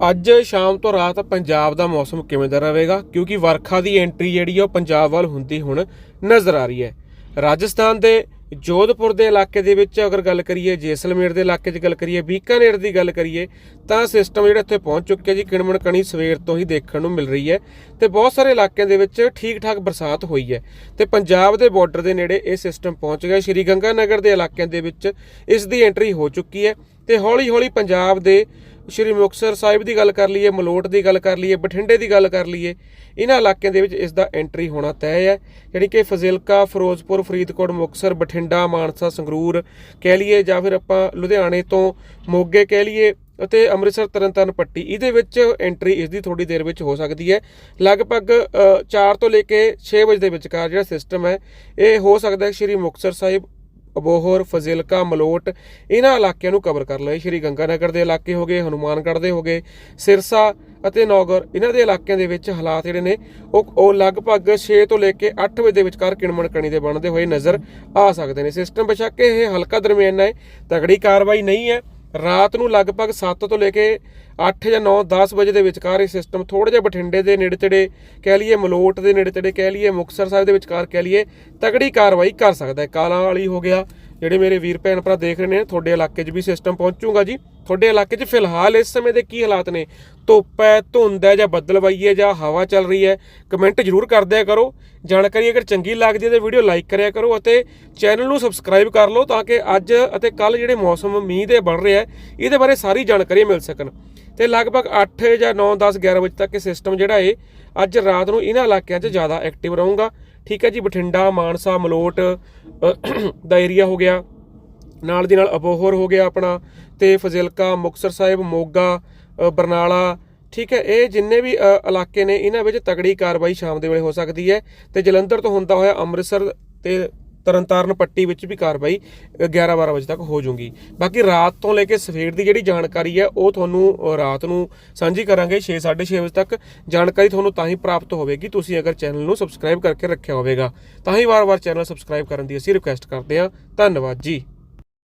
ਅੱਜ ਸ਼ਾਮ ਤੋਂ ਰਾਤ ਪੰਜਾਬ ਦਾ ਮੌਸਮ ਕਿਵੇਂ ਦਾ ਰਹੇਗਾ? ਕਿਉਂਕਿ ਵਰਖਾ ਦੀ ਐਂਟਰੀ ਜਿਹੜੀ ਆ ਉਹ ਪੰਜਾਬ ਵੱਲ ਹੁੰਦੀ ਹੁਣ ਨਜ਼ਰ ਆ ਰਹੀ ਹੈ। ਰਾਜਸਥਾਨ ਦੇ ਜੋਧਪੁਰ ਦੇ ਇਲਾਕੇ ਦੇ ਵਿੱਚ ਅਗਰ ਗੱਲ ਕਰੀਏ, ਜੈਸਲਮੇਰ ਦੇ ਇਲਾਕੇ 'ਚ ਗੱਲ ਕਰੀਏ, ਬੀਕਾਨੇਰ ਦੀ ਗੱਲ ਕਰੀਏ, ਤਾਂ ਸਿਸਟਮ ਜਿਹੜਾ ਇੱਥੇ ਪਹੁੰਚ ਚੁੱਕਿਆ ਜੀ, ਕਿਣਮਣ ਕਣੀ ਸਵੇਰ ਤੋਂ ਹੀ ਦੇਖਣ ਨੂੰ ਮਿਲ ਰਹੀ ਹੈ ਤੇ ਬਹੁਤ ਸਾਰੇ ਇਲਾਕਿਆਂ ਦੇ ਵਿੱਚ ਠੀਕ ਠਾਕ ਬਰਸਾਤ ਹੋਈ ਹੈ ਤੇ ਪੰਜਾਬ ਦੇ ਬਾਰਡਰ ਦੇ ਨੇੜੇ ਇਹ ਸਿਸਟਮ ਪਹੁੰਚ ਗਿਆ। ਸ਼੍ਰੀ ਗੰਗਾ ਨਗਰ ਦੇ ਇਲਾਕਿਆਂ ਦੇ ਵਿੱਚ ਇਸ ਦੀ ਐਂਟਰੀ ਹੋ ਚੁੱਕੀ ਹੈ ਤੇ ਹੌਲੀ ਹੌਲੀ ਪੰਜਾਬ ਦੇ ਸ਼੍ਰੀ ਮੁਕਤਸਰ ਸਾਹਿਬ ਦੀ ਗੱਲ ਕਰ ਲਈਏ, ਮਲੋਟ ਦੀ ਗੱਲ ਕਰ ਲਈਏ, ਬਠਿੰਡੇ ਦੀ ਗੱਲ ਕਰ ਲਈਏ ਇਹਨਾਂ ਇਲਾਕਿਆਂ ਦੇ ਵਿੱਚ ਇਸ ਦਾ ਐਂਟਰੀ ਹੋਣਾ ਤੈਅ ਹੈ। ਯਾਨੀ ਕਿ ਫਜ਼ਿਲਕਾ, ਫਿਰੋਜ਼ਪੁਰ, ਫਰੀਦਕੋਟ, ਮੁਕਤਸਰ, ਬਠਿੰਡਾ, ਮਾਨਸਾ, ਸੰਗਰੂਰ ਕਹਿ ਲਈਏ ਜਾਂ ਫਿਰ ਆਪਾਂ ਲੁਧਿਆਣੇ ਤੋਂ ਮੋਗੇ ਕਹਿ ਲਈਏ ਅਤੇ ਅੰਮ੍ਰਿਤਸਰ, ਤਰਨਤਾਰਨ, ਪੱਟੀ, ਇਹਦੇ ਵਿੱਚ ਐਂਟਰੀ ਇਸ ਦੀ ਥੋੜੀ ਦੇਰ ਵਿੱਚ ਹੋ ਸਕਦੀ ਹੈ। ਲਗਭਗ 4 ਤੋਂ ਲੈ ਕੇ 6 ਵਜੇ ਦੇ ਵਿਚਕਾਰ ਜਿਹੜਾ ਸਿਸਟਮ ਹੈ, ਇਹ ਹੋ ਸਕਦਾ ਹੈ ਸ਼੍ਰੀ ਮੁਕਤਸਰ ਸਾਹਿਬ ਅਬੋਹਰ, ਫਜ਼ਿਲਕਾ, ਮਲੋਟ ਇਹਨਾਂ ਇਲਾਕਿਆਂ ਨੂੰ ਕਵਰ ਕਰ ਲਏ। ਸ਼੍ਰੀ ਗੰਗਾਨਗਰ ਦੇ ਇਲਾਕੇ ਹੋ ਗਏ, ਹਨੂਮਾਨਗੜ੍ਹ ਦੇ ਹੋ ਗਏ, ਸਿਰਸਾ ਅਤੇ ਨੌਗਰ। ਇਹਨਾਂ ਦੇ ਇਲਾਕਿਆਂ ਦੇ ਵਿੱਚ ਹਾਲਾਤ ਜਿਹੜੇ ਨੇ, ਉਹ ਉਹ ਲਗਭਗ 6 ਤੋਂ ਲੈ ਕੇ 8 ਵਜੇ ਦੇ ਵਿਚਕਾਰ ਕਿਣਮਣ ਕਣੀ ਦੇ ਬਣਦੇ ਹੋਏ ਨਜ਼ਰ ਆ ਸਕਦੇ ਨੇ। ਸਿਸਟਮ ਬਸ਼ੱਕ ਇਹ ਹਲਕਾ ਦਰਮਿਆਨਾ ਹੈ ਤਗੜੀ ਕਾਰਵਾਈ ਨਹੀਂ ਹੈ। ਰਾਤ ਨੂੰ ਲਗਭਗ 7 ਤੋਂ ਲੈ ਕੇ 8 ਜਾਂ 9 10 ਵਜੇ ਦੇ ਵਿਚਕਾਰ ਇਹ ਸਿਸਟਮ ਥੋੜੇ ਜਿਹਾ ਬਠਿੰਡੇ ਦੇ ਨੇੜੇ ਤੇੜੇ ਕਹਿ ਲਈਏ ਮਲੋਟ ਦੇ ਨੇੜੇ ਤੇੜੇ ਕਹਿ ਲਈਏ ਮੁਕਤਸਰ ਸਾਹਿਬ ਦੇ ਵਿਚਕਾਰ ਕਹਿ ਲਈਏ ਤਗੜੀ ਕਾਰਵਾਈ ਕਰ ਸਕਦਾ ਹੈ। ਕਾਲਾਂ ਵਾਲੀ ਹੋ ਗਿਆ। ਜਿਹੜੇ ਮੇਰੇ ਵੀਰ ਭੈਣ ਭਰਾ ਦੇਖ ਰਹੇ ਨੇ, ਤੁਹਾਡੇ ਇਲਾਕੇ 'ਚ ਵੀ ਸਿਸਟਮ ਪਹੁੰਚੂਗਾ ਜੀ। ਤੁਹਾਡੇ ਇਲਾਕੇ 'ਚ ਫਿਲਹਾਲ ਇਸ ਸਮੇਂ ਦੇ ਕੀ ਹਾਲਾਤ ਨੇ? ਧੁੱਪ ਹੈ, ਧੁੰਦ ਹੈ ਜਾਂ ਬੱਦਲਵਾਈ ਹੈ ਜਾਂ ਹਵਾ ਚੱਲ ਰਹੀ ਹੈ? ਕਮੈਂਟ ਜ਼ਰੂਰ ਕਰਦਿਆ ਕਰੋ। ਜਾਣਕਾਰੀ ਅਗਰ ਚੰਗੀ ਲੱਗਦੀ ਹੈ ਤਾਂ ਵੀਡੀਓ ਲਾਈਕ ਕਰਿਆ ਕਰੋ ਅਤੇ ਚੈਨਲ ਨੂੰ ਸਬਸਕ੍ਰਾਈਬ ਕਰ ਲਓ ਤਾਂ ਕਿ ਅੱਜ ਅਤੇ ਕੱਲ ਜਿਹੜੇ ਮੌਸਮ ਮੀਂਹ ਦੇ ਬਣ ਰਿਹਾ ਹੈ, ਇਹਦੇ ਬਾਰੇ ਸਾਰੀ ਜਾਣਕਾਰੀ ਮਿਲ ਸਕਣ। ਤੇ ਲਗਭਗ 8 ਜਾਂ 9 10 11 ਵਜੇ ਤੱਕ ਇਹ ਸਿਸਟਮ ਜਿਹੜਾ ਏ ਅੱਜ ਰਾਤ ਨੂੰ ਇਹਨਾਂ ਇਲਾਕਿਆਂ 'ਚ ਜ਼ਿਆਦਾ ਐਕਟਿਵ ਰਹੂਗਾ। ਠੀਕ ਹੈ ਜੀ, ਬਠਿੰਡਾ, ਮਾਨਸਾ, ਮਲੋਟ ਦਾ ਏਰੀਆ ਹੋ ਗਿਆ। ਨਾਲ ਦੀ ਨਾਲ ਅਬੋਹਰ ਹੋ ਗਿਆ ਆਪਣਾ ਤੇ ਫਜ਼ਿਲਕਾ, ਮੁਕਤਸਰ ਸਾਹਿਬ, ਮੋਗਾ ਬਰਨਾਲਾ, ਠੀਕ ਹੈ, ਇਹ ਜਿੰਨੇ ਵੀ ਇਲਾਕੇ ਨੇ, ਇਹਨਾਂ ਵਿੱਚ ਤਗੜੀ ਕਾਰਵਾਈ ਸ਼ਾਮ ਦੇ ਵੇਲੇ ਹੋ ਸਕਦੀ ਹੈ ਤੇ ਜਲੰਧਰ ਤੋਂ ਹੁੰਦਾ ਹੋਇਆ ਅੰਮ੍ਰਿਤਸਰ ਤੇ ਤਰਨਤਾਰਨ ਪੱਟੀ ਵਿੱਚ ਵੀ ਕਾਰਵਾਈ 11-12 ਵਜੇ ਤੱਕ ਹੋ ਜੂਗੀ। ਬਾਕੀ ਰਾਤ ਤੋਂ ਲੈ ਕੇ ਸਵੇਰ ਦੀ ਜਿਹੜੀ ਜਾਣਕਾਰੀ ਹੈ, ਉਹ ਤੁਹਾਨੂੰ ਰਾਤ ਨੂੰ ਸਾਂਝੀ ਕਰਾਂਗੇ 6-6:30 ਵਜੇ ਤੱਕ। ਜਾਣਕਾਰੀ ਤੁਹਾਨੂੰ ਤਾਂ ਹੀ ਪ੍ਰਾਪਤ ਹੋਵੇਗੀ, ਤੁਸੀਂ ਅਗਰ ਚੈਨਲ ਨੂੰ ਸਬਸਕ੍ਰਾਈਬ ਕਰਕੇ ਰੱਖਿਆ ਹੋਵੇਗਾ, ਤਾਂ ਹੀ ਵਾਰ-ਵਾਰ ਚੈਨਲ ਸਬਸਕ੍ਰਾਈਬ ਕਰਨ ਦੀ ਅਸੀਂ ਰਿਕੁਐਸਟ ਕਰਦੇ ਹਾਂ। ਧੰਨਵਾਦ ਜੀ।